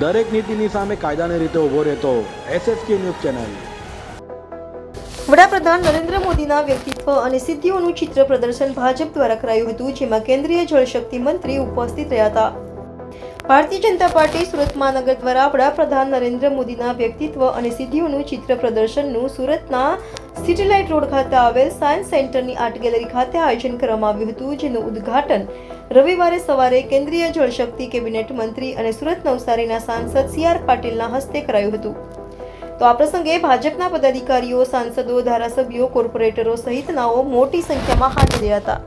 દરેક નીતિની સામે કાયદાની રીતે ઊભો રહેતો એસએસકે ન્યૂઝ ચેનલ. વડાપ્રધાન નરેન્દ્ર મોદીના વ્યક્તિત્વ અને સિદ્ધિઓનું ચિત્ર પ્રદર્શન ભાજપ દ્વારા કરાયું હતું, જેમાં કેન્દ્રીય જળશક્તિ મંત્રી ઉપસ્થિત રહ્યા હતા. ભારતીય જનતા પાર્ટી સુરત મહાનગર દ્વારા વડાપ્રધાન નરેન્દ્ર મોદીના વ્યક્તિત્વ અને સિદ્ધિઓનું ચિત્ર પ્રદર્શનનું સુરતના સિટીલાઇટ રોડ ખાતે આવેલ સાયન્સ સેન્ટરની આર્ટ ગેલેરી ખાતે આયોજન કરવામાં આવ્યું હતું, જેનું ઉદ્ઘાટન રવિવારે સવારે કેન્દ્રીય જળશક્તિ કેબિનેટ મંત્રી અને સુરત નવસારીના સાંસદ સી આર પાટીલના હસ્તે કરાયું હતું. તો આ પ્રસંગે ભાજપના પદાધિકારીઓ, સાંસદો, ધારાસભ્યો, કોર્પોરેટરો સહિતનાઓ મોટી સંખ્યામાં હાજર હતા.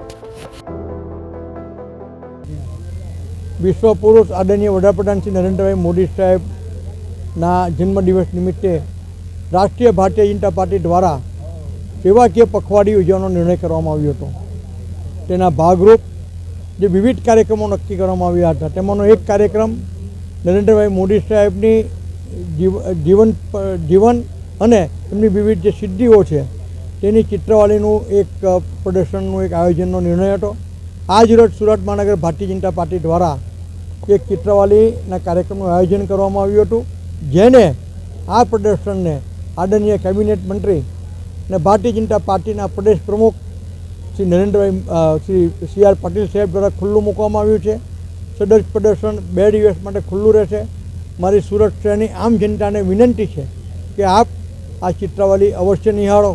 વિશ્વ પુરુષ આદરણીય વડાપ્રધાન શ્રી નરેન્દ્રભાઈ મોદી સાહેબના જન્મદિવસ નિમિત્તે રાષ્ટ્રીય ભારતીય જનતા પાર્ટી દ્વારા સેવાકીય પખવાડી યોજવાનો નિર્ણય કરવામાં આવ્યો હતો. તેના ભાગરૂપ જે વિવિધ કાર્યક્રમો નક્કી કરવામાં આવ્યા હતા. તેમાંનો એક કાર્યક્રમ નરેન્દ્રભાઈ મોદી સાહેબની જીવ- જીવન જીવન અને એમની વિવિધ જે સિદ્ધિઓ છે, તેની ચિત્રવાળીનું એક પ્રદર્શનનું એક આયોજનનો નિર્ણય હતો. આજ રોજ સુરત મહાનગર ભારતીય જનતા પાર્ટી દ્વારા એક ચિત્રવાલીના કાર્યક્રમનું આયોજન કરવામાં આવ્યું હતું, જેને આ પ્રદર્શનને આદરણીય કેબિનેટ મંત્રી અને ભારતીય જનતા પાર્ટીના પ્રદેશ પ્રમુખ શ્રી નરેન્દ્રભાઈ શ્રી સી આર પાટીલ સાહેબ દ્વારા ખુલ્લું મૂકવામાં આવ્યું છે. સદર પ્રદર્શન બે દિવસ માટે ખુલ્લું રહેશે. મારી સુરત શહેરની આમ જનતાને વિનંતી છે કે આપ આ ચિત્રાવલી અવશ્ય નિહાળો.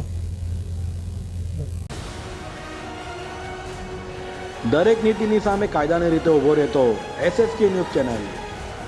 દરેક નીતિની સામે કાયદાની રીતે ઊભો રહેતો એસએસકે ન્યૂઝ ચેનલ.